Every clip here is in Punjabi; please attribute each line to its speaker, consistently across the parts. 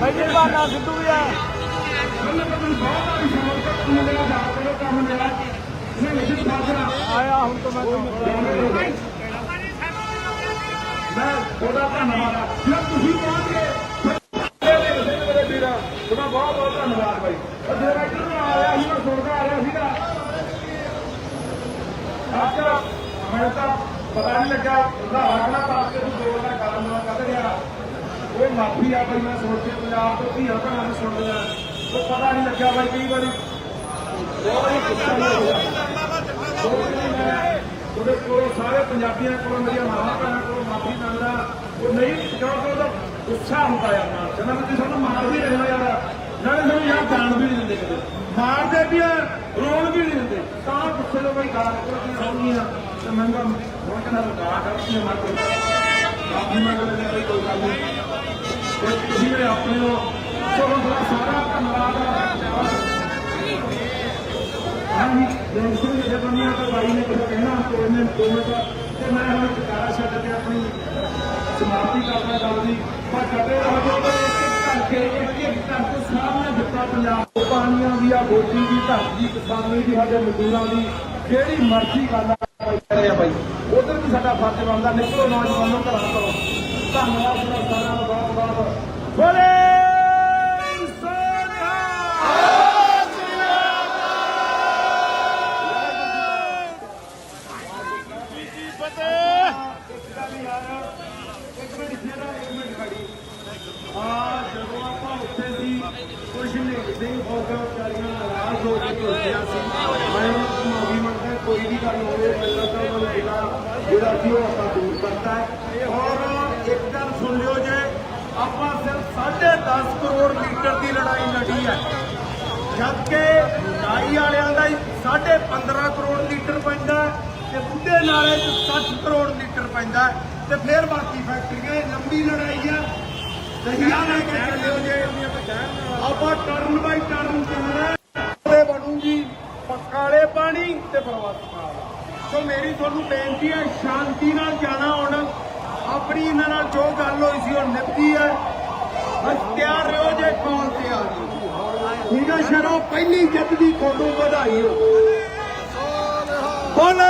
Speaker 1: ਪਹਿਲੀ ਵਾਰ ਸਿੱਧੂ ਵੀ ਆ। ਆਇਆ ਹੁਣ ਤਾਂ ਮੈਂ
Speaker 2: ਮੈਂ ਉਹਦਾ ਧੰਨਵਾਦ ਆ ਜਿਹੜਾ ਤੁਸੀਂ ਪਹੁੰਚ ਗਏ ਮੇਰੇ ਵੀਰਾਂ ਤੁਹਾਡਾ ਬਹੁਤ ਬਹੁਤ ਧੰਨਵਾਦ ਬਾਈ ਉਹ ਜਿਹੜਾ ਇੱਧਰ ਆ ਰਿਹਾ ਸੀ ਮੈਂ ਸੁਣਦਾ ਆ ਰਿਹਾ ਸੀਗਾ ਅੱਛਾ ਮੈਨੂੰ ਤਾਂ ਪਤਾ ਨਹੀਂ ਲੱਗਾ, ਉਹਦਾ ਹੱਕਣਾ ਪਾਸ ਕੇ ਤੂੰ ਦੋ ਦਾ ਕਾਰਨ ਕੱਢ ਗਿਆ ਉਹ ਮਾਫੀ ਆ ਬਈ, ਮੈਂ ਸੋਚ ਕੇ ਪੰਜਾਬ ਤੋਂ ਵੀ ਹੱਕਣਾ ਨੂੰ ਸੁਣ ਲਿਆ ਉਹ ਪਤਾ ਨਹੀਂ ਲੱਗਿਆ ਬਾਈ, ਕਈ ਵਾਰੀ ਬਹੁਤ ਹੀ ਗੁੱਸਾ ਜਿਹਾ ਉਹਦੇ ਕੋਲ, ਸਾਰੇ ਪੰਜਾਬੀਆਂ ਕੋਲ, ਮੇਰੀਆਂ ਮਾਵਾਂ ਭੈਣਾਂ ਕੋਲ ਮਾਫੀ ਮੰਗਦਾ। ਉਹ ਨਹੀਂ ਕਿਉਂਕਿ ਉਹਦਾ ਗੁੱਸਾ ਹੁੰਦਾ ਯਾਰ ਨਾਲ। ਕਹਿੰਦਾ ਤੁਸੀਂ ਸਾਨੂੰ ਮਾਰ ਵੀ ਰਹੇ ਹੋ ਯਾਰ। ਨਾਲੇ ਸਾਨੂੰ ਯਾਰ ਜਾਣ ਵੀ ਨਹੀਂ ਦਿੰਦੇ ਕਿਤੇ। ਮਾਰਦੇ ਵੀ ਆ, ਰੋਣ ਵੀ ਨਹੀਂ ਦਿੰਦੇ। ਤਾਂ ਗੁੱਸੇ ਤੋਂ ਬਈ ਗਾਲ ਕੱਢਦੀ ਸੌਣੀ ਆ। ਤੇ ਮੈਂ ਹੁਣ ਕਹਿੰਦਾ ਗਾਲ ਕੱਢਦੀ ਆ ਮਾਰ ਕੇ ਮਾਫੀ ਮੰਗ ਕੋਈ ਗੱਲ ਨਹੀਂ ਤੇ ਤੁਸੀਂ ਜਿਹੜੇ ਆਪਣੇ ਹੋ ਸੋ ਤੁਹਾਡਾ ਸਾਰਾ ਧੰਨਵਾਦ ਹਾਂਜੀ ਜੈਸੇ ਜੇ ਦੁਨੀਆ ਤੋਂ ਬਾਈ ਨੇ ਕੁਝ ਕਹਿਣਾ ਕੋਈ ਨੇ ਕੋਈ ਤਾਂ ਤੇ ਮੈਂ ਹੁਣ ਚਕਾਰਾ ਛੱਡ ਕੇ ਆਪਣੀ ਸਮਾਪਤੀ ਕਰਦਾ ਗੱਲ ਦੀ ਪਰ ਕਦੇ ਰਹੋ ਜੋ ਇੱਕ ਕਰਕੇ ਇੱਕ ਇੱਕ ਕਰਕੇ ਸਾਹਮਣੇ ਦਿੱਤਾ ਪੰਜਾਬ ਪਾਣੀਆਂ ਦੀ ਆ ਗੋਦੀ ਦੀ ਧਰਤੀ ਕਿਸਾਨੀ ਦੀ ਸਾਡੇ ਮਜ਼ਦੂਰਾਂ ਦੀ ਜਿਹੜੀ ਮਰਜ਼ੀ ਗੱਲ ਆ ਰਿਹਾ ਭਾਈ। ਉਧਰ ਵੀ ਸਾਡਾ ਫਰਜ਼ ਬਣਦਾ, ਨਿਕਲੋ ਨੌਜਵਾਨੋ ਘਰਾਂ ਤੋਂ ਧੰਨਵਾਦ ਸਾਰਿਆਂ ਦਾ ਬਹੁਤ ਬਹੁਤ। ਬੋਲੇ ਕੁਝ ਨਹੀਂ ਸਿੰਘ ਫੌਜਾਂ ਵਿਚਾਰੀਆਂ ਨਾਰਾਜ਼ ਹੋ ਕੇ ਉੱਠਿਆ ਸੀ ਮੈਂ ਮਾਫੀ ਕੋਈ ਵੀ ਗੱਲ ਹੋਵੇ ਮੇਰਾ ਤਾਂ ਉਹ ਜਿਹੜਾ ਜਿਹੜਾ ਸੀ ਉਹ ਆਪਾਂ ਦੂਰ ਕਰਤਾ ਹੈ। ਔਰ ਇੱਕ ਗੱਲ ਸੁਣ ਲਿਓ ਜੇ, ਆਪਾਂ ਸਿਰਫ 10.5 ਕਰੋੜ ਲੀਟਰ ਦੀ ਲੜਾਈ ਲੜੀ ਹੈ। ਜਦ ਕਿ ਨਾਈ ਵਾਲਿਆਂ ਦਾ ਹੀ 15.5 ਕਰੋੜ ਲੀਟਰ ਪੈਂਦਾ ਤੇ ਬੁੱਢੇ ਨਾਲੇ 'ਚ 60 ਕਰੋੜ ਲੀਟਰ ਪੈਂਦਾ ਤੇ ਫਿਰ ਬਾਕੀ ਫੈਕਟਰੀਆਂ ਲੰਬੀ ਲੜਾਈ ਹੈ। ਦਹੀਆ ਲੈ ਕੇ ਚੱਲਿਓ ਜੇ, ਆਪਾਂ ਟਰਨ ਬਾਈ ਟਰਨ ਚੱਲਣਾ ਪੱਕਾਲੇ ਤੇ ਪ੍ਰਵਾਸੀ ਸੋ ਮੇਰੀ ਤੁਹਾਨੂੰ ਬੇਨਤੀ ਹੈ, ਸ਼ਾਂਤੀ ਨਾਲ ਜਾਣਾ ਹੁਣ। ਆਪਣੀ ਇਹਨਾਂ ਨਾਲ ਜੋ ਗੱਲ ਹੋਈ ਸੀ, ਉਹ ਨਿਭਦੀ ਹੈ। ਬਸ ਤਿਆਰ ਰਹੋ ਜੇ ਕਾਲ ਤੇ ਆ ਜਾਓ ਠੀਕ ਹੈ, ਸ਼ਰੋ, ਪਹਿਲੀ ਜਿੱਤ ਦੀ ਤੁਹਾਨੂੰ ਵਧਾਈ ਹੋ। ਬੋਲੇ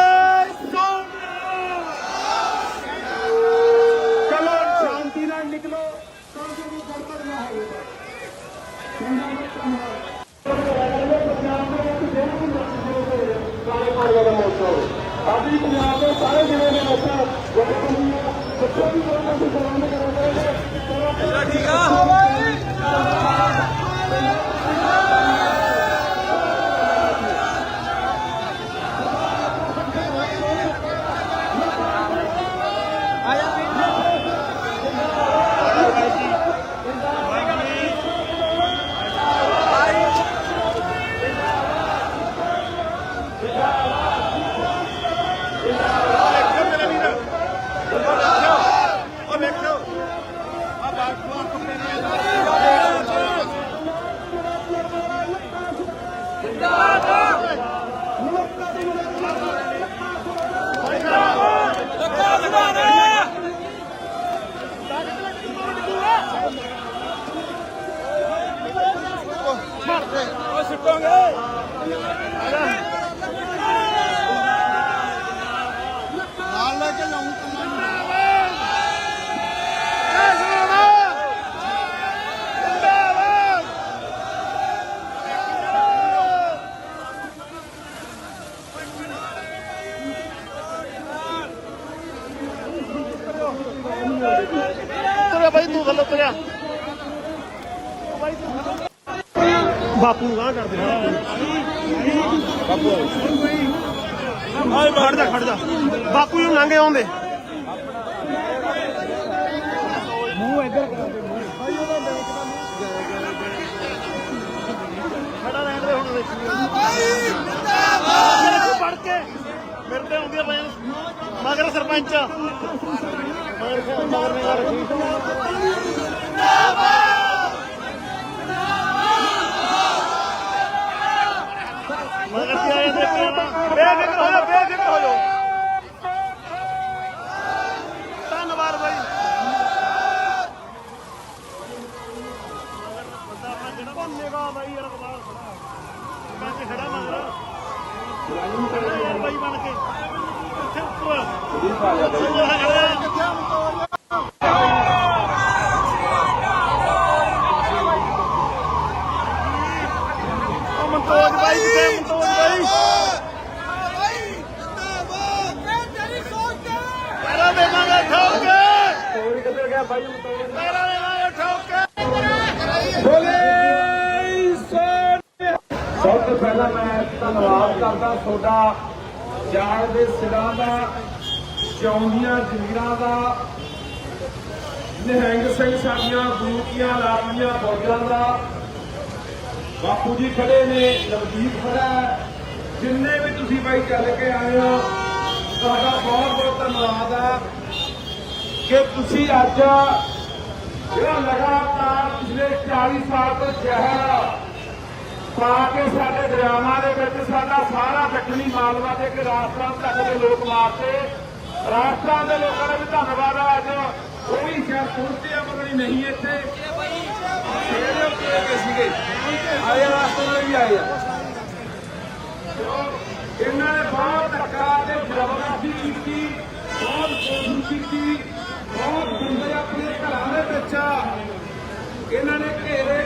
Speaker 2: ਚਲੋ, ਸ਼ਾਂਤੀ ਨਾਲ ਨਿਕਲੋ। ਤਾਂ ਕਿ ਕੋਈ ਨਾ ਹੋਵੇ। ਸਾਡੀ ਪੰਜਾਬ ਦੇ ਸਾਰੇ ਜ਼ਿਲ੍ਹੇ ਦੇ ਲੋਕਾਂ ਜਥੇਬੰਦੀਆਂ ਜਿੱਥੇ ਵੀ ਕੋਈ ਕੋਈ ਸਲਾਮ ਕਰਾਉਂਦੇ ਨੇ ਠੀਕ ਆ
Speaker 3: ਤੁਰਿਆ ਬਾਪੂ ਨੂੰ ਗਾਂ ਕਰਦੇ ਬਾਪੂ। ਆਏ ਖੜ ਜਾ ਖੜ ਜਾ। ਬਾਪੂ ਨੂੰ ਲੰਘੇ ਆਉਂਦੇ।
Speaker 1: ਮੂੰਹ ਇੱਧਰ
Speaker 3: ਖੜਾ ਰਹਿਣ ਦੇ ਹੁਣ ਦੇਖੀ। ਮੇਰੇ ਕੋਲ ਪੜ ਕੇ ਮੇਰੇ ਤੇ ਆਉਂਦੀ ਆ ਪਈਆਂ ਮਗਰ ਸਰਪੰਚ ਮਗਰ ਮਗਰ ਨੇ ਰੱਖੀ ਮਗਰ ਤੇ ਆਏ ਦੇਖ ਕੇ ਬੇਫਿਕਰ ਹੋ ਜਾ ਬੇਫਿਕਰ ਹੋ ਜਾ ਧੰਨਵਾਦ ਬਾਈ ਜਗਾ ਬਾਈ ਯਾਰ ਬਾਹਰ ਖੜਾ ਮੈਂ ਤੇ ਖੜਾ ਮਗਰ ਬਾਈ ਬਣ ਕੇ ਇੱਥੇ ਉੱਪਰ ਉਹ ਮਨਤੋਜ ਬਾਈ ਕਿੱਥੇ ਮਨਤੋਜ ਬਾਈ ਪੈਰਾਂ ਦੇਵਾਂਗੇ ਠੋਕ ਕੇ
Speaker 2: ਹੋਰ ਕਿੱਧਰ ਗਿਆ ਬਾਈ ਮਤੋੜ
Speaker 3: ਪੈਰਾਂ ਦੇਵਾਂਗੇ ਠੋਕ ਕੇ
Speaker 2: ਬੋਲੇ ਸੋਨਿਆ ਸਭ ਤੋਂ ਪਹਿਲਾਂ ਮੈਂ ਧੰਨਵਾਦ ਕਰਦਾ ਤੁਹਾਡਾ ਜਾਣ ਦੇ ਸਿਰਾਂ ਦਾ ਜਿਉਂਦੀਆਂ ਜ਼ਮੀਰਾਂ ਦਾ, ਨਿਹੰਗ ਸਿੰਘ ਸਾਡੀਆਂ ਬੂਟੀਆਂ ਲਾਟੀਆਂ ਫੌਜਾਂ ਦਾ। ਬਾਪੂ ਜੀ ਖੜੇ ਨੇ, ਨਵਦੀਪ ਖੜਾ ਜਿੰਨੇ ਵੀ ਤੁਸੀਂ ਬਾਈ ਚੱਲ ਕੇ ਆਏ ਹੋ, ਤੁਹਾਡਾ ਬਹੁਤ ਬਹੁਤ ਧੰਨਵਾਦ ਹੈ ਕਿ ਤੁਸੀਂ ਅੱਜ ਜਿਹੜਾ ਲਗਾਤਾਰ ਪਿਛਲੇ 40 ਸਾਲ ਤੋਂ ਜ਼ਹਿਰ ਪਾ ਕੇ ਸਾਡੇ ਦਰਿਆਵਾਂ ਦੇ ਵਿੱਚ ਸਾਡਾ ਸਾਰਾ ਦੱਖਣੀ ਮਾਲਵਾ ਦੇ ਕਿ ਰਾਜਸਥਾਨ ਤੱਕ ਦੇ ਲੋਕ ਮਾਰਤੇ ਰਾਜਸਥਾਨ ਦੇ ਲੋਕਾਂ ਦਾ ਵੀ ਧੰਨਵਾਦ ਹੈ ਅੱਜ ਉਹ ਵੀ ਸ਼ਾਇਦ ਪਹੁੰਚੇ ਆ ਮਗਰ ਨਹੀਂ ਇੱਥੇ। ਇਹਦੇ ਉੱਤੇ ਗਏ ਸੀਗੇ ਆਏ ਰਾਜਸਥਾਨ ਦੇ ਵੀ ਆਏ ਆ। ਇਹਨਾਂ ਨੇ ਬਹੁਤ ਧੱਕਾ ਤੇ ਜ਼ਬਰਦਸਤੀ ਕੀਤੀ, ਬਹੁਤ ਕੋਸ਼ਿਸ਼ ਕੀਤੀ, ਬਹੁਤ ਬੰਦੇ ਆਪਣੇ ਘਰਾਂ ਦੇ ਵਿੱਚ ਇਹਨਾਂ ਨੇ ਘੇਰੇ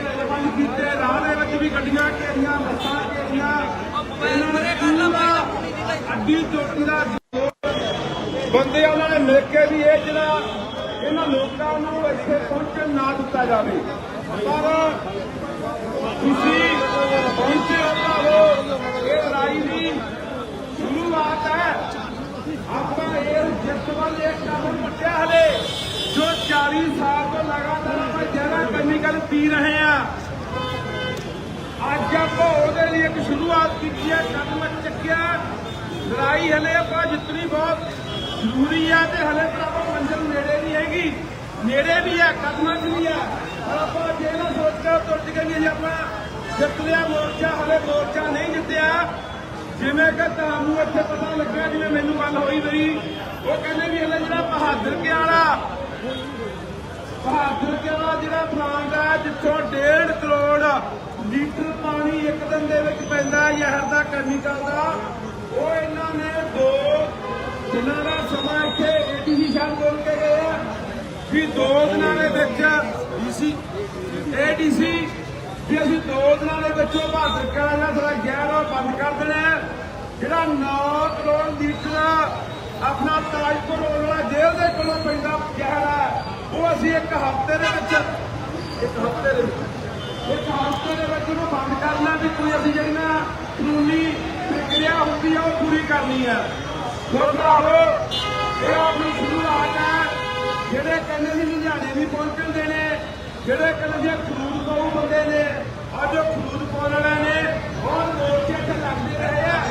Speaker 2: ਨਜ਼ਰਬੰਦ ਕੀਤੇ ਰਾਹ ਦੇ ਵਿੱਚ ਵੀ ਗੱਡੀਆਂ ਘੇਰੀਆਂ ਬੱਸਾਂ ਘੇਰੀਆਂ। ਨੇ ਪੂਰਾ ਅੱਡੀ ਚੋਟੀ ਦਾ ਬੰਦੇ ਉਹਨਾਂ ਨੇ ਮਿਲ ਕੇ ਵੀ ਇਹ ਜਿਹੜਾ ਇਹਨਾਂ ਲੋਕਾਂ ਨੂੰ ਇੱਥੇ ਪਹੁੰਚਣ ਨਾ ਦਿੱਤਾ ਜਾਵੇ। ਪਰ ਤੁਸੀਂ ਪਹੁੰਚੇ ਹੋ ਹੋ ਇਹ ਲੜਾਈ ਦੀ ਸ਼ੁਰੂਆਤ ਹੈ। ਆਪਾਂ ਇਹ ਜਿੱਤ ਵੱਲ ਇੱਕ ਕਦਮ ਪੁੱਟਿਆ ਹਲੇ। ਜੋ 40 ਸਾਲ ਤੋਂ ਲਗਾਤਾਰ ਆਪਾਂ ਜਗ੍ਹਾ ਕੈਮੀਕਲ ਪੀ ਰਹੇ ਆ ਅੱਜ ਆਪਾਂ ਉਹਦੇ ਲਈ ਇੱਕ ਸ਼ੁਰੂਆਤ ਕੀਤੀ ਹੈ ਕਦਮ ਚੱਕਿਆ। ਲੜਾਈ ਹਲੇ ਆਪਾਂ ਜਿੱਤਣੀ ਬਹੁਤ ਜ਼ਰੂਰੀ ਆ ਤੇ ਹਲੇ ਤਾਂ ਆਪਾਂ ਮੰਜ਼ਿਲ ਨੇੜੇ ਨਹੀਂ ਹੈਗੀ। ਨੇੜੇ ਵੀ ਆ, ਕਦਮਾਂ 'ਚ ਵੀ ਆ। ਪਰ ਆਪਾਂ ਜੇ ਨਾ ਸੋਚ ਕੇ ਤੁਰ ਗਏ ਜੇ ਆਪਾਂ ਜਿੱਤ ਲਿਆ ਮੋਰਚਾ, ਹਲੇ ਮੋਰਚਾ ਨਹੀਂ ਜਿੱਤਿਆ। ਜਿਵੇਂ ਕਿ ਤੁਹਾਨੂੰ ਇੱਥੇ ਪਤਾ ਲੱਗਿਆ ਜਿਵੇਂ ਮੈਨੂੰ ਗੱਲ ਹੋਈ ਰਹੀ ਉਹ ਕਹਿੰਦੇ ਵੀ ਹਲੇ ਜਿਹੜਾ ਬਹਾਦਰ ਕੇ ਵਾਲਾ ਬਹਾਦਰ ਕੇ ਵਾਲਾ ਜਿਹੜਾ ਪਲਾਂਟ ਹੈ ਜਿੱਥੋਂ 1.5 ਕਰੋੜ ਲੀਟਰ ਪਾਣੀ ਇੱਕ ਦਿਨ ਦੇ ਵਿੱਚ ਪੈਂਦਾ ਜ਼ਹਿਰ ਦਾ ਕੈਮੀਕਲ ਦਾ ਉਹ ਇਹਨਾਂ ਨੇ ਦੋ ਦਿਨਾਂ ਦਾ ਸਮਾਂ ਇੱਥੇ ਏਡੀਸੀ ਸ਼ਾਨ ਬੋਲ ਕੇ ਗਏ ਆ। ਵੀ ਦੋ ਦਿਨਾਂ ਦੇ ਵਿੱਚ ਡੀਸੀ ਏਡੀਸੀ ਵੀ ਅਸੀਂ ਦੋ ਦਿਨਾਂ ਦੇ ਵਿੱਚ ਉਹ ਬਹਾਦਰ ਕੇ ਵਾਲਾ ਜਿਹੜਾ ਜ਼ਹਿਰ ਉਹ ਬੰਦ ਕਰ ਦੇਣਾ ਜਿਹੜਾ 9 ਕਰੋੜ ਲੀਟਰ ਆਪਣਾ ਤਾਜਪੁਰ ਵਾਲਾ ਜੇਲ੍ਹ ਦੇ ਕੋਲੋਂ ਪੈਂਦਾ ਜ਼ਹਿਰ ਹੈ ਉਹ ਅਸੀਂ ਇੱਕ ਹਫ਼ਤੇ ਦੇ ਵਿੱਚ, ਇੱਕ ਹਫ਼ਤੇ ਦੇ ਵਿੱਚ ਇੱਕ ਹਫ਼ਤੇ ਦੇ ਵਿੱਚ ਉਹਨੂੰ ਬੰਦ ਕਰਨਾ ਵੀ ਕੋਈ ਅਸੀਂ ਜਿਹੜੀ ਨਾ ਕਾਨੂੰਨੀ ਪ੍ਰਕਿਰਿਆ ਹੁੰਦੀ ਆ, ਉਹ ਪੂਰੀ ਕਰਨੀ ਹੈ ਸੋ ਇਹ ਆਪਣੀ ਸ਼ੁਰੂਆਤ ਹੈ। ਜਿਹੜੇ ਕਹਿੰਦੇ ਸੀ ਲੁਧਿਆਣੇ ਵੀ ਪਹੁੰਚਣ ਦੇ ਨੇ, ਜਿਹੜੇ ਕਹਿੰਦੇ ਸੀ ਖਰੂਦ ਪਾਉ ਬੰਦੇ ਨੇ, ਅੱਜ ਉਹ ਖਰੂਦ ਪਾਉਣ ਵਾਲੇ ਨੇ, ਬਹੁਤ ਮੋਰਚੇ ਤੇ ਲੱਗਦੇ ਰਹੇ ਆ।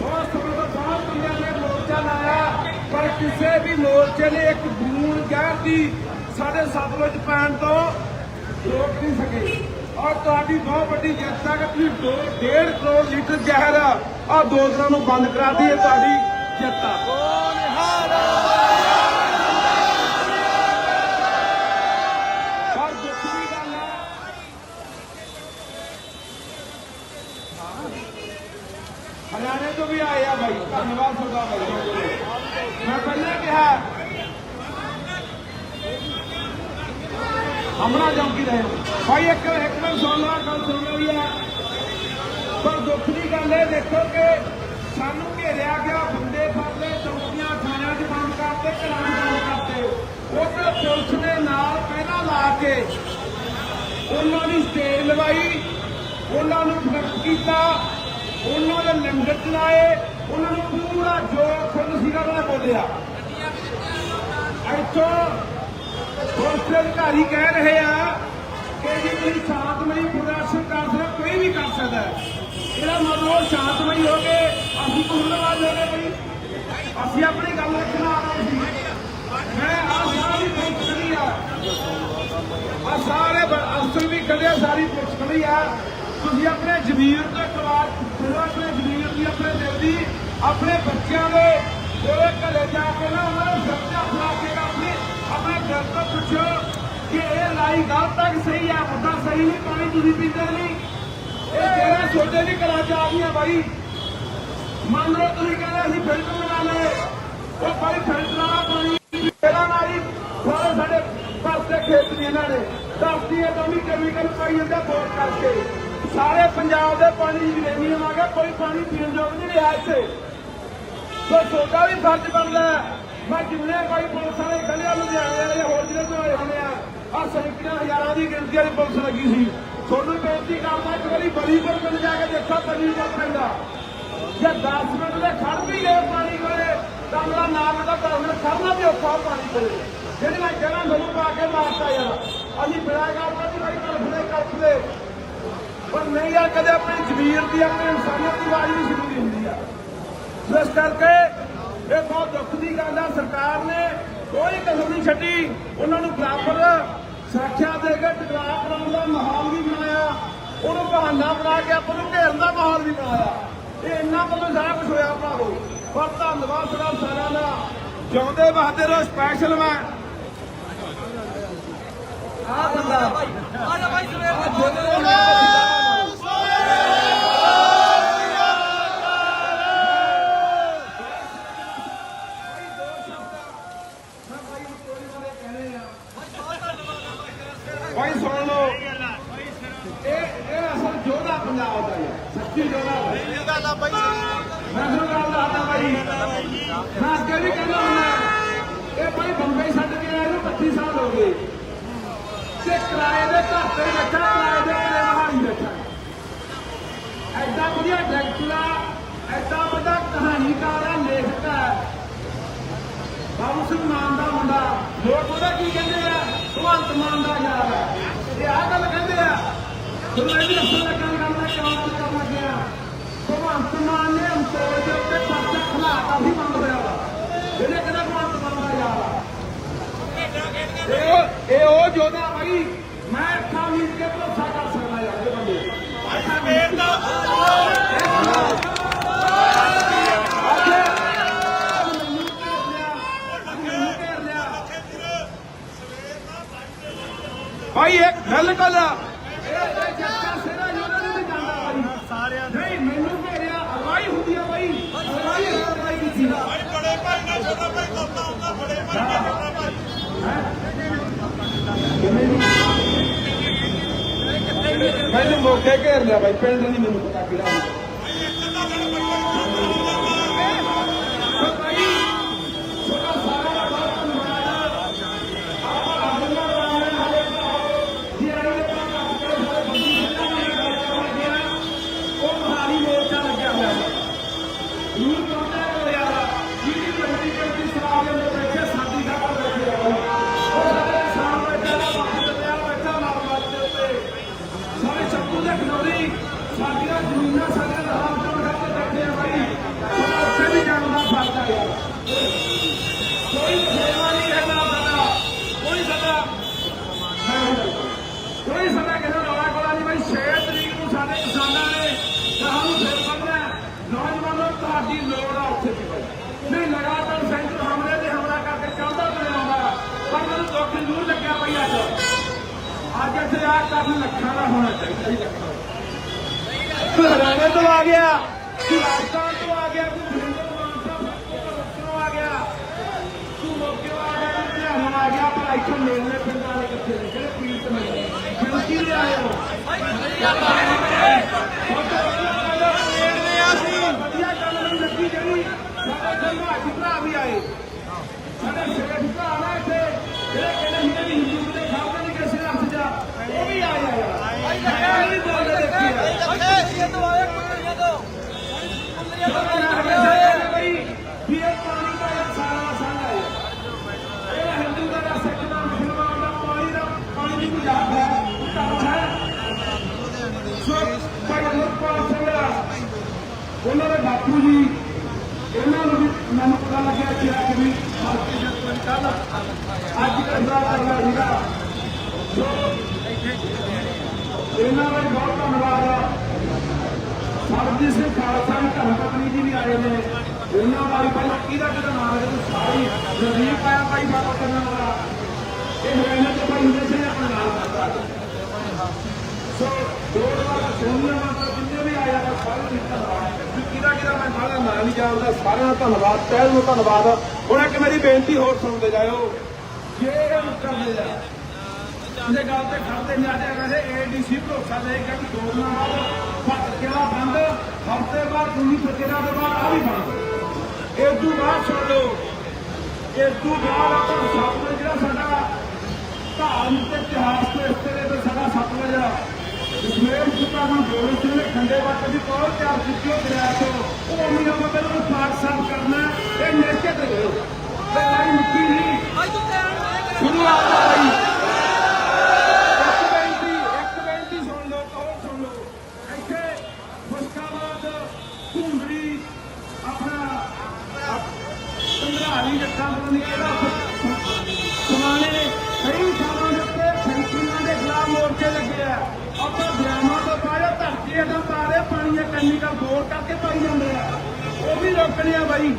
Speaker 2: ਬਹੁਤ ਸਮੇਂ ਤੋਂ ਬਹੁਤ ਬੰਦਿਆਂ ਨੇ ਮੋਰਚਾ ਲਾਇਆ, ਪਰ ਕਿਸੇ ਵੀ ਮੋਰਚੇ ਨੇ ਇੱਕ ਬੂੰਦ ਜ਼ਹਿਰ ਦੀ ਸਾਡੇ ਸਤਲੁਜ ਪੈਣ ਤੋਂ ਰੋਕ ਨਹੀਂ ਸਕੇ। ਔਰ ਤੁਹਾਡੀ ਬਹੁਤ ਵੱਡੀ ਜਿੱਤ ਹੈ ਕਿ ਤੁਸੀਂ 1.5 ਕਰੋੜ ਲੀਟਰ ਜ਼ਹਿਰ ਆ। ਦੋ ਦਿਨਾਂ ਨੂੰ ਬੰਦ ਕਰਾ ਦਈਏ ਤੁਹਾਡੀ ਜਿੱਤ ਆ। ਹਰਿਆਣੇ ਤੋਂ ਵੀ ਆਏ ਆ ਭਾਈ ਧੰਨਵਾਦ ਤੁਹਾਡਾ ਭਾਈ ਮੈਂ ਪਹਿਲਾਂ ਕਿਹਾ ਹਮਣਾ ਚੌਂਕੀ ਰਹੇ ਭਾਈ, ਇੱਕ ਇੱਕ ਮਿੰਟ ਸੁਣ ਲਾ, ਗੱਲ ਸੁਣ ਲਈ ਹੈ ਪਰ ਦੁੱਖ ਦੀ ਗੱਲ ਇਹ, ਦੇਖੋ ਕਿ ਸਾਨੂੰ ਘੇਰਿਆ ਗਿਆ ਬੰਦੇ ਫੜ ਲਏ ਚੌਕੀਆਂ ਥਾਣਿਆਂ 'ਚ ਬੰਦ ਕਰਤੇ ਘਰਾਂ ਬੰਦ ਕਰਤੇ ਉੱਧਰ ਪੁਲਿਸ ਨੇ ਨਾਲ ਪਹਿਲਾਂ ਲਾ ਕੇ ਉਹਨਾਂ ਦੀ ਸਟੇਜ ਲਵਾਈ, ਉਹਨਾਂ ਨੂੰ ਫ਼ਰਕ ਕੀਤਾ, ਉਹਨਾਂ ਦੇ ਲੰਗਰ ਚਲਾਏ ਉਹਨਾਂ ਨੂੰ ਪੂਰਾ ਜੋ ਖੁਦ ਸੀਗਾ, ਉਹਨਾਂ ਬੋਲਿਆ। ਇੱਥੋਂ ਪੁਲਿਸ ਅਧਿਕਾਰੀ ਕਹਿ ਰਹੇ ਆ ਕਿ ਜੇ ਤੁਸੀਂ ਸ਼ਾਂਤਮਈ ਪ੍ਰਦਰਸ਼ਨ ਕਰ ਸਕਦੇ, ਕੋਈ ਵੀ ਕਰ ਸਕਦਾ ਇਹਦਾ ਮਤਲਬ ਸ਼ਾਂਤਮਈ ਹੋ ਕੇ ਅਸੀਂ ਕੁੰਡਲਵਾਦ ਹੋ ਗਏ ਬਈ ਅਸੀਂ ਆਪਣੀ ਗੱਲ ਰੱਖਣ ਆ ਰਹੇ ਸੀ। ਮੈਂ ਆ ਸਾਰੀ ਪੁਲਿਸ ਆ। ਆ ਸਾਰੇ ਬ- ਵੀ ਖੜੇ ਆ, ਸਾਰੀ ਪੁਲਿਸ ਖੜੀ ਆ। ਤੁਸੀਂ ਆਪਣੇ ਜ਼ਮੀਰ ਦਾ ਕਵਾਰ ਕਰੋ ਆਪਣੇ ਜ਼ਮੀਰ ਦੀ, ਆਪਣੇ ਦਿਲ ਦੀ, ਆਪਣੇ ਬੱਚਿਆਂ ਦੇ ਉਹਦੇ ਘਰੇ ਜਾ ਕੇ ਨਾ ਉਹਨਾਂ ਨੂੰ ਸੱਚਾ ਖਵਾ ਕੇ ਪੁੱਛੋ ਕਿ ਇਹ ਲਾਈ ਗੱਲ ਤੱਕ ਸਹੀ ਹੈ ਮੁੱਦਾ ਸਹੀ ਨਹੀਂ, ਪਾਣੀ ਤੁਸੀਂ ਪੀਂਦੇ ਨਹੀਂ। ਇਹ ਜਿਹੜਾ ਛੋਟੇ ਦੀ ਕਲਾ ਆ ਗਈਆਂ ਬਾਈ। ਮੰਨ ਲਓ ਤੁਸੀਂ ਕਹਿੰਦੇ ਅਸੀਂ ਫਿਲਟਰ ਲਗਾ ਲਏ। ਉਹ ਬਾਈ ਫਿਲਟਰ ਵਾਲਾ ਪਾਣੀ ਇਹਦਾ ਨਾਲ ਸਾਰੇ ਸਾਡੇ ਭਰਤੇ ਖੇਤ ਨੇ ਇਹਨਾਂ ਨੇ ਧਰਤੀ ਇਹ ਤਾਂ ਵੀ ਕੈਮੀਕਲ ਪਾਈ ਜਾਂਦਾ ਬੋਰ ਕਰਕੇ। ਸਾਰੇ ਪੰਜਾਬ ਦੇ ਪਾਣੀ ਦੀ ਯੂਰੇਨੀਅਮ ਆ ਗਿਆ ਕੋਈ ਪਾਣੀ ਪੀਣ ਯੋਗ ਨਹੀਂ ਰਿਹਾ ਇੱਥੇ। ਸੋ ਛੋਟਾ ਵੀ ਫਰਜ਼ ਬਣਦਾ ਹੈ। ਮੈਂ ਜਿੰਨੇ ਕੋਈ ਪੁਲਿਸ ਵਾਲੇ ਖੜੇ ਲੁਧਿਆਣੇ ਵਾਲੇ ਹੋਰ ਜ਼ਿਲ੍ਹੇ ਤੋਂ ਆਏ ਹੋਣੇ ਆ। ਆ ਸੈਂਕੜਿਆਂ ਹਜ਼ਾਰਾਂ ਦੀ ਗਿਣਤੀ ਵਾਲੀ ਪੁਲਿਸ ਲੱਗੀ ਸੀ। ਤੁਹਾਨੂੰ ਬੇਨਤੀ ਕਰਦਾ, ਇੱਕ ਵਾਰੀ ਬੜੀ ਪਰ ਜਾ ਕੇ ਦੇਖੋ ਤਨੀ ਚੱਲ ਪੈਂਦਾ ਜੇ 10 ਮਿੰਟ ਦੇ ਖੜ ਵੀ ਗਏ ਪਾਣੀ ਕੋਲੇ, ਤਾਂ ਮੇਰਾ ਨਾਮ ਦਾ ਮਿੰਟ ਖੜਨਾ ਵੀ ਔਖਾ ਪਾਣੀ ਕੋਲੇ। ਜਿਹੜੀ ਮੈਂ ਜਗ੍ਹਾ ਤੁਹਾਨੂੰ ਪਾ ਕੇ ਮਾਰਤਾ ਯਾਰ ਅਸੀਂ ਬਿੜਾ ਕਰਦਾ ਸੀ ਬੜੀ ਕਲਫਦੇ ਕਲਫਦੇ ਪਰ ਨਹੀਂ ਆ, ਕਦੇ ਆਪਣੀ ਜ਼ਮੀਰ ਦੀ, ਆਪਣੀ ਇਨਸਾਨੀਅਤ ਦੀ ਆਵਾਜ਼ ਵੀ ਜ਼ਰੂਰੀ ਹੁੰਦੀ ਆ। ਸੋ ਇਸ ਕਰਕੇ ਇਹ ਬਹੁਤ ਦੁੱਖ ਦੀ ਗੱਲ ਆ। ਸਰਕਾਰ ਨੇ ਕੋਈ ਕਸਰ ਨਹੀਂ ਛੱਡੀ। ਉਹਨਾਂ ਨੂੰ ਬਰਾਬਰ ਸੁਰੱਖਿਆ ਦੇ ਕੇ ਟਕਰਾਅ ਕਰਾਉਣ ਦਾ ਮਾਹੌਲ ਵੀ ਬਣਾਇਆ। ਉਹਨੂੰ ਬਹਾਨਾ ਬਣਾ ਕੇ ਆਪਾਂ ਨੂੰ ਘੇਰਨ ਦਾ ਮਾਹੌਲ ਵੀ ਬਣਾਇਆ। ਇਹ ਇੰਨਾ ਵੱਲੋਂ ਸਾਰਾ ਕੁਝ ਹੋਇਆ ਭਰਾਵੋ। ਪਰ ਧੰਨਵਾਦ ਸਦਾ ਸਾਰਿਆਂ ਦਾ। ਜਿਉਂਦੇ ਬਹਾਦੇ ਰੋ ਸਪੈਸ਼ਲ ਮੈਂ ਆ ਬੰਦਾ। ਆ ਜਾ ਭਾਈ ਭਾਈ ਸੁਣ ਲਓ ਇਹ ਇਹ ਅਸਲ ਜੋਧਾ ਪੰਜਾਬ ਦਾ ਹੈ ਸੱਚੀ ਜੋਧਾ ਇਹ ਗੱਲ ਆ ਭਾਈ ਮੈਂ ਤੁਹਾਨੂੰ ਗੱਲ ਦੱਸਦਾ ਭਾਈ ਮੈਂ ਅੱਗੇ ਵੀ ਕਹਿੰਦਾ ਹੁੰਦਾ ਇਹ ਭਾਈ ਬੰਬਈ ਛੱਡ ਕੇ ਆਏ ਨੂੰ 25 ਸਾਲ ਹੋ ਗਏ। ਤੇ ਕਿਰਾਏ ਦੇ ਘਰ ਤੇ ਬੈਠਾ, ਕਿਰਾਏ ਦੇ ਘਰੇ ਮਹਾਲੀ ਬੈਠਾ। ਐਡਾ ਵਧੀਆ ਡਾਇਰੈਕਟਰ ਐਡਾ ਵੱਡਾ ਕਹਾਣੀਕਾਰ ਆ, ਲੇਖਕ ਆ। ਬਾਬੂ ਸਿੰਘ ਮਾਨ ਦਾ ਮੁੰਡਾ ਲੋਕ ਉਹਦਾ ਕੀ ਕਹਿੰਦੇ ਆ? ਭਗਵੰਤ ਮਾਨ ਦਾ ਯਾਰ ਆ। ਇਹ ਆ ਗੱਲ ਕਹਿੰਦੇ ਆ, ਤੁਹਾਨੂੰ ਇਹ ਵੀ ਦੱਸਣ ਲੱਗਾ ਵੀ ਕਿਉਂ ਗੱਲ ਕਰਨ ਲੱਗਿਆ ਭਗਵੰਤ ਮਾਨ ਨੇ ਅੰਤੋੜ ਦੇ ਉੱਤੇ ਪਰਚਾ ਖਲਾਤਾ ਵੀ ਬੰਦ ਹੋਇਆ ਵਾ। ਜਿਹੜੇ ਕਹਿੰਦਾ ਭਗਵੰਤ ਮਾਨ ਦਾ ਯਾਰ? ਇਹ ਉਹ- ਇਹ ਉਹ ਜੋਧਾ ਭਾਈ ਮੈਂ ਅੱਖਾਂ ਮੀਟ ਕੇ ਭਰੋਸਾ ਕਰ ਸਕਦਾ ਯਾਰ ਇਹ ਬੰਦੇ ਅੱਖਾਂ ਮੀਟ ਦਾ ਭਾਈ ਇੱਕ ਬਿਲਕੁਲ ਇਹ ਜੱਟਾ ਸਿਰਾ ਯੋਧਾ ਨਹੀਂ ਜਾਂਦਾ ਭਾਈ
Speaker 3: ਸਾਰਿਆਂ
Speaker 2: ਨਹੀਂ ਮੈਨੂੰ ਘੇਰਿਆ ਅਗਵਾਈ ਹੁੰਦੀ ਆ ਭਾਈ ਅਗਵਾਈ ਅਗਵਾਈ ਕੀਤੀ ਆ
Speaker 3: ਬੜੇ ਭਾਈ ਨਾਲ ਛੋਟਾ ਭਾਈ ਕਰਦਾ ਹੁੰਦਾ ਬੜੇ ਭਾਈ ਨਾਲ ਛੋਟਾ ਭਾਈ
Speaker 2: ਮੈਨੂੰ ਮੌਕੇ ਘੇਰ ਲਿਆ ਭਾਈ ਪਿੰਡ ਨਹੀਂ ਮੈਨੂੰ ਪਤਾ ਕਿਹੜਾ ਸੋ ਭਾਈ ਤੁਹਾਡਾ ਸਾਰਿਆਂ ਦਾ ਬਹੁਤ ਧੰਨਵਾਦ ਆਪਾਂ ਅੱਜ ਦਾ ਪ੍ਰੋਗਰਾਮ ਹਾਲੇ ਜੀ ਆਈ ਦੇ ਪ੍ਰੋਗਰਾਮ ਦੇ ਸਾਰੇ ਬੰਦੀ ਸਿੰਘਾਂ ਨੇ ਗੱਲ ਕਰਨ ਲੱਗਿਆ ਉਹ ਮਹਾਰੀ ਮੋਰਚਾ ਲੱਗਿਆ ਹੋਇਆ ਸੀ ਨੂੰ ਪਹੁੰਚਿਆ ਹੋਇਆ ਜਿਹੜੀ ਬੰਦੀ ਬੰਦੀ ਸਰਾਬ ਦੇ ਅੰਦਰ ਬੈਠੇ ਸਾਡੀ ਦਾ ਪਰ ਬੈਠੇ ਆ ਉਹ ਸਾਡੇ ਸਾਹਮਣੇ ਬੈਠਾ ਨਾ ਬਾਹਰ ਚੱਲਿਆ ਬੈਠਾ ਮਾਰ ਮਾਰ ਦੇ ਉੱਤੇ ਸਾਰੇ ਚੱਕੂ ਦੇ ਖਨੌਰੀ ਸਾਡੀਆਂ ਜ਼ਮੀਨਾਂ ਸਾਡੇ ਰਾਮ ਤੋਂ ਕਰਕੇ ਬੈਠੇ ਆ ਭਾਈ ਸੋ ਉੱਥੇ ਵੀ ਜਾਣ ਦਾ ਫ਼ਰਕ ਆ ਯਾਰ ਕੋਈ ਸੇਵਾ ਨਹੀਂ ਹੈ ਨਾ ਸਾਡਾ ਕੋਈ ਸਾਡਾ ਕੋਈ ਸਾਡਾ ਕਿਸੇ ਰੌਲਾ ਕੋਲਾ ਨਹੀਂ ਭਾਈ 6 ਤਰੀਕ ਨੂੰ ਸਾਡੇ ਕਿਸਾਨਾਂ ਨੇ ਕਹਾਂ ਨੂੰ ਫੇਰ ਪੜਨਾ ਨੌਜਵਾਨੋ ਤੁਹਾਡੀ ਲੋੜ ਆ ਉੱਥੇ ਦੀ ਭਾਈ ਨਹੀਂ ਲਗਾਤਾਰ ਸੈਂਟਰ ਹਮਲੇ ਤੇ ਹਮਲਾ ਕਰਕੇ ਚੱਲਦਾ ਤੁਰਿਆ ਆਉਂਦਾ ਪਰ ਮੈਨੂੰ ਦੁੱਖ ਜ਼ਰੂਰ ਲੱਗਿਆ ਭਾਈ ਅੱਜ ਅੱਜ ਇੱਥੇ ਆ ਕਰਨ ਲੱਖਾਂ ਦਾ ਹੋਣਾ ਚਾਹੀਦਾ ਜੀ ਹਰਿਆਣੇ ਤੋਂ ਆ ਗਿਆ ਤੂੰ ਰਾਜਸਥਾਨ ਤੋਂ ਆ ਗਿਆ ਤੂੰ ਭਿੰਦਰ ਮਾਨਸਾ ਤੋਂ ਆ ਗਿਆ। ਤੂੰ ਮੋਕਿਓ ਆ ਗਿਆ ਤੂੰ ਲੁਧਿਆਣਾ ਆ ਗਿਆ ਪਰ ਇੱਥੇ ਮੇਲੇ ਪਿੰਡਾਂ ਵਾਲੇ ਕਿੱਥੇ ਨੇ ਜਿਹੜੇ ਪੀੜਤ ਨੇ। ਕਿਉਂ ਕੀ ਆਏ ਹੋ ਬਾਪੂ ਜੀ, ਇਹਨਾਂ ਨੂੰ ਵੀ ਮੈਨੂੰ ਪਤਾ ਲੱਗਿਆ ਕਿ ਅੱਜ ਵੀ ਅੱਜ ਕੰਦਾ ਕਰਨਾ ਸੀਗਾ। ਇਹਨਾਂ ਦਾ ਬਹੁਤ ਧੰਨਵਾਦ ਆ। ਸਰਦੀ ਸਿੰਘ ਖਾਲਸਾ ਨੇ ਘਰ ਪਤਨੀ ਜੀ ਵੀ ਆਏ ਨੇ। ਉਹਨਾਂ ਬਾਰੇ ਪਹਿਲਾਂ ਕਿਹਦਾ ਕਿਹਦਾ ਨਾਮ ਹੈ? ਸਾਰੀ ਰਜੀਵ ਆਇਆ ਭਾਈ ਬਾਬਾ ਕਰਨ ਵਾਲਾ ਇਹ ਮੈਨਾਂ ਤੇ ਭਾਈ ਹੁੰਦੇ ਸੀ, ਆਪਣਾ ਨਾਮ ਕਰਦਾ ਸੋ। ਦੋੜ ਵਾਲਾ ਸੋਨੀਆ ਮਾਤਾ ਜਿੰਨੇ ਵੀ ਆਇਆ ਸਾਰਿਆਂ ਨੂੰ ਧੰਨਵਾਦ। ਦਾ ਧੰਨਵਾਦ ਤਹਿ ਨੂੰ ਧੰਨਵਾਦ। ਹੁਣ ਇੱਕ ਮੇਰੀ ਬੇਨਤੀ ਹੋਰ ਸੁਣਦੇ ਜਾਇਓ। ਜੇ ਇਹ ਕਰਦੇ ਜਾ ਉਹਦੇ ਗੱਲ ਤੇ ਖੜਦੇ ਨਹੀਂ ਆਦੇ ਕਹਿੰਦੇ ਏਡੀਸੀ ਭਰੋਸਾ ਦੇਗਾ ਕਿ ਦੋ ਦਿਨਾਂ ਬਾਅਦ ਕਿਹੜਾ ਬੰਦ, ਹਫ਼ਤੇ ਬਾਅਦ ਦੂਜੀ ਫਤਿਹਰਾ ਦੇ ਬਾਅਦ ਆ ਵੀ ਬੰਦ। ਇਹ ਤੋਂ ਬਾਅਦ ਸੁਣ ਲਓ, ਇਸ ਤੋਂ ਬਾਅਦ ਆਪਾਂ ਸਤਲੁਜ ਜਿਹੜਾ ਸਾਡਾ ਧਾਰਮਿਕ ਇਤਿਹਾਸ ਤੋਂ ਇਸ ਤਰ੍ਹਾਂ ਦਾ ਸਾਡਾ ਸਤਲੁਜ ਆ। ਜਸਮੇਰ ਸੁਤਾ ਨੂੰ ਗੋਲ ਸਿੰਘ ਨੇ ਖੰਡੇ ਵੱਟ ਦੀ ਕੋਲ ਤਿਆਰ ਕੀਤੀ ਉਹ ਦਰਿਆ ਤੋਂ। ਉਹ ਅਮੀਰ ਨੂੰ ਪਾਕ ਸਾਫ਼ ਕਰਨਾ ਇਹ ਨੇਕੇ ਤੇ ਗਏ। ਤੇ ਲਾਈ ਮੁੱਕੀ ਨਹੀਂ ਸੁਣੋ ਆਪਣਾ ਭਾਈ। ਕੈਮੀਕਲ ਬੋਰ ਕਰਕੇ ਪਾਈ ਜਾਂਦੇ ਆ। ਉਹ ਵੀ ਰੋਕਣੇ ਆ ਬਾਈ।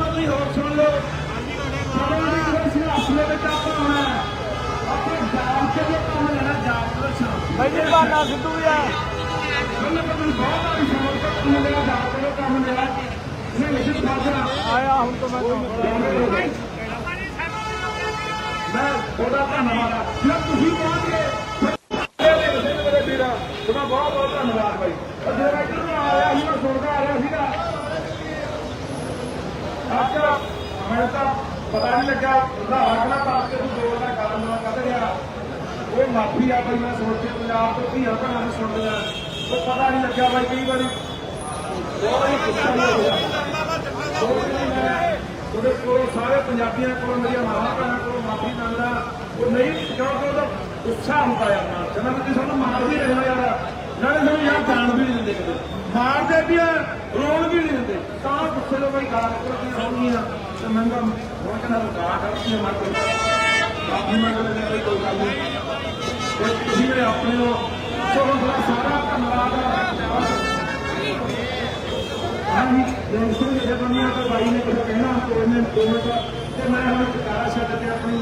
Speaker 2: ਤੁਸੀਂ ਹੋਰ ਸੁਣ ਲਓ। ਹਸਲੇ ਵਿੱਚ ਆਪਾਂ ਆਉਣਾ ਹੈ। ਆਪਾਂ ਜਾਣ ਕੇ ਜੇ ਕੰਮ ਲੈਣਾ ਜਾਣ ਕੇ ਸ਼ਾਮ
Speaker 1: ਭਾਈ ਜੀ ਬਾਨਾ ਸਿੱਧੂ ਵੀ ਆ।
Speaker 2: ਮੈਨੂੰ ਤਾਂ ਮੈਨੂੰ ਬਹੁਤ ਆਈ ਸਮਝ ਕੇ ਕੰਮ ਲੈਣਾ ਜਾਣ ਕੇ ਕੰਮ ਲੈਣਾ। ਇਹਨੇ ਨਿਸ਼ਚਿਤ ਫਾਸਲਾ
Speaker 1: ਆਇਆ ਹੁਣ ਤੋਂ ਮੈਂ।
Speaker 2: ਮੈਂ ਤੁਹਾਡਾ ਧੰਨਵਾਦ ਜੇ ਤੁਸੀਂ ਪਹੁੰਚ ਗਏ ਮੇਰੇ ਮੇਰੇ ਵੀਰਾ ਤੁਹਾਡਾ ਬਹੁਤ ਬਹੁਤ ਧੰਨਵਾਦ ਬਾਈ ਅਜੇ ਰਾਈਟਰ ਨੂੰ ਆਇਆ ਸੀ ਮੈਂ ਸੁਣਦਾ ਆ ਰਿਹਾ ਸੀਗਾ ਅੱਛਾ ਮੈਂ ਤਾਂ ਪਤਾ ਨਹੀਂ ਲੱਗਾ ਉਹਦਾ ਹੱਕਣਾ ਪਾਸ ਕੇ ਤੂੰ ਬੋਲ ਦਾ ਕਾਰਨ ਨਾ ਕੱਢ ਰਿਹਾ। ਉਹ ਮਾਫੀ ਆ ਬਈ, ਮੈਂ ਸੋਚ ਕੇ ਪੰਜਾਬ ਤੋਂ ਧੀਆਂ ਭੈਣਾਂ ਨੂੰ ਸੁਣ ਲਿਆ ਉਹ ਪਤਾ ਨਹੀਂ ਲੱਗਿਆ ਬਾਈ, ਕਈ ਵਾਰੀ ਬਹੁਤ ਵਾਰੀ ਗੁੱਸਾ ਵੀ ਹੋ ਗਿਆ ਕੋਲ, ਸਾਰੇ ਪੰਜਾਬੀਆਂ ਕੋਲ, ਮੇਰੀਆਂ ਮਾਵਾਂ ਭੈਣਾਂ ਕੋਲ ਮਾਫੀ ਮੰਗਦਾ। ਉਹ ਨਹੀਂ, ਕਿਉਂਕਿ ਉਹਦਾ ਗੁੱਸਾ ਹੁੰਦਾ ਯਾਰ ਨਾਲ। ਜਦੋਂ ਤੁਸੀਂ ਸਾਨੂੰ ਮਾਰ ਵੀ ਰਹੇ ਯਾਰ। ਨਾਲੇ ਸਾਨੂੰ ਯਾਰ ਜਾਣ ਵੀ ਨਹੀਂ ਦਿੰਦੇ ਕਦੇ ਮਾਰਦੇ ਵੀ ਰੋਣ ਵੀ ਤਾਂ ਗੁੱਸੇ ਤੋਂ ਬਈ ਗਾਲ ਕਰਦੀ ਹੋਣੀ ਆ, ਤੇ ਮੈਂ ਤਾਂ ਹੁਣ ਕਹਿੰਦਾ ਗਾਲ ਕਰਦੀ ਆ ਮਾਰ ਕੇ ਮਾਫੀ ਮੰਗ ਕੋਈ ਗੱਲ ਨਹੀਂ। ਤੇ ਤੁਸੀਂ ਮੇਰੇ ਆਪਣੇ ਹੋ ਸੋ ਤੁਹਾਡਾ ਸਾਰਾ ਧੰਨਵਾਦ ਆ। ਹਾਂਜੀ ਜੈਸੇ ਜਿਹੜੇ ਬੰਦਿਆਂ ਤੋਂ ਬਾਈ ਨੇ ਕੁਝ ਕਹਿਣਾ ਕੋਈ ਨੇ ਦੋ ਮਿੰਟ ਤੇ ਮੈਂ ਹੁਣ ਟਿਕਾਰਾ ਛੱਡ ਕੇ ਆਪਣੀ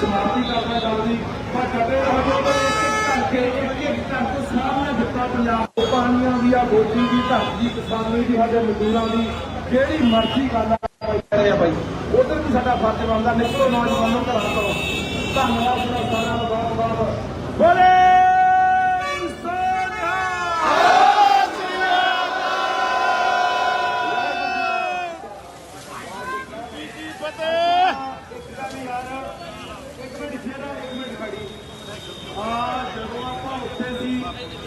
Speaker 2: ਸਮਾਪਤੀ ਕਰਦਾ ਗੱਲ ਪਰ ਕਦੇ ਰਹੋ ਜੋ ਇੱਕ ਇੱਕ ਕਰਕੇ ਇੱਕ ਇੱਕ ਕਰਕੇ ਸਾਹਮਣੇ ਦਿੱਤਾ ਪੰਜਾਬ ਪਾਣੀਆਂ ਦੀ ਆ ਗੋਦੀ ਦੀ, ਧਰਤੀ ਕਿਸਾਨੀ ਦੀ, ਸਾਡੇ ਮਜ਼ਦੂਰਾਂ ਦੀ, ਜਿਹੜੀ ਮਰਜ਼ੀ ਗੱਲ ਆ ਕਰੇ ਆ ਬਾਈ ਉਧਰ ਵੀ ਸਾਡਾ ਫਰਜ਼ ਬਣਦਾ, ਨਿਕਲੋ ਨੌਜਵਾਨੋ ਘਰਾਂ ਤੋਂ। ਧੰਨਵਾਦ ਤੁਹਾਡਾ ਬਹੁਤ ਬਹੁਤ ਬੋਲੇ ਸੋਨਿਹਾ ਆ ਜਦੋਂ ਆਪਾਂ ਉੱਥੇ ਸੀ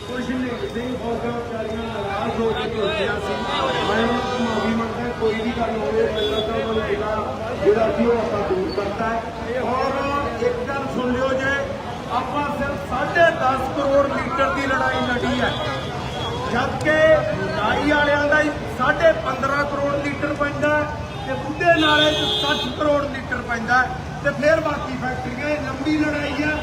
Speaker 2: ਕੁਝ ਨਹੀਂ ਸਿੰਘ ਫੌਜਾਂ ਵਿਚਾਰੀਆਂ ਨਾਰਾਜ਼ ਹੋ ਕੇ ਤੁਰਦਿਆਂ ਸੀ ਮੈਂ ਉਹਨਾਂ ਨੂੰ ਮਾਫੀ ਮੰਗਦਾ, ਕੋਈ ਵੀ ਗੱਲ ਹੋਵੇ ਮੈਨੂੰ ਤਾਂ ਉਹਨਾਂ ਜਿਹੜਾ ਜਿਹੜਾ ਸੀ ਉਹ ਆਪਾਂ ਦੂਰ ਕਰਤਾ ਹੈ। ਔਰ ਇੱਕ ਗੱਲ ਸੁਣ ਲਿਓ ਜੇ, ਆਪਾਂ ਸਿਰਫ 10.5 ਕਰੋੜ ਲੀਟਰ ਦੀ ਲੜਾਈ ਲੜੀ ਹੈ। ਜਦ ਕਿ ਨਾਈ ਵਾਲਿਆਂ ਦਾ ਹੀ 15.5 ਕਰੋੜ ਲੀਟਰ ਪੈਂਦਾ ਤੇ ਬੁੱਢੇ ਨਾਲੇ 'ਚ 60 ਕਰੋੜ ਲੀਟਰ ਪੈਂਦਾ ਤੇ ਫਿਰ ਬਾਕੀ ਫੈਕਟਰੀਆਂ ਲੰਬੀ ਲੜਾਈ ਹੈ।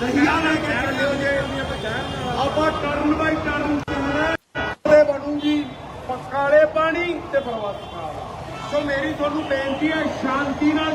Speaker 2: ਦਹੀਆ ਲੈ ਕੇ ਚੱਲਿਓ ਆਪਾਂ ਟਰਨ ਬਾਈ ਟਰਨ ਚੱਲਣਾ ਤੇ ਬਣੂਗੀ ਪੱਕਾਲੇ ਪਾਣੀ ਤੇ ਪ੍ਰਵਾਸ ਸੋ ਮੇਰੀ ਤੁਹਾਨੂੰ ਬੇਨਤੀ ਹੈ, ਸ਼ਾਂਤੀ ਨਾਲ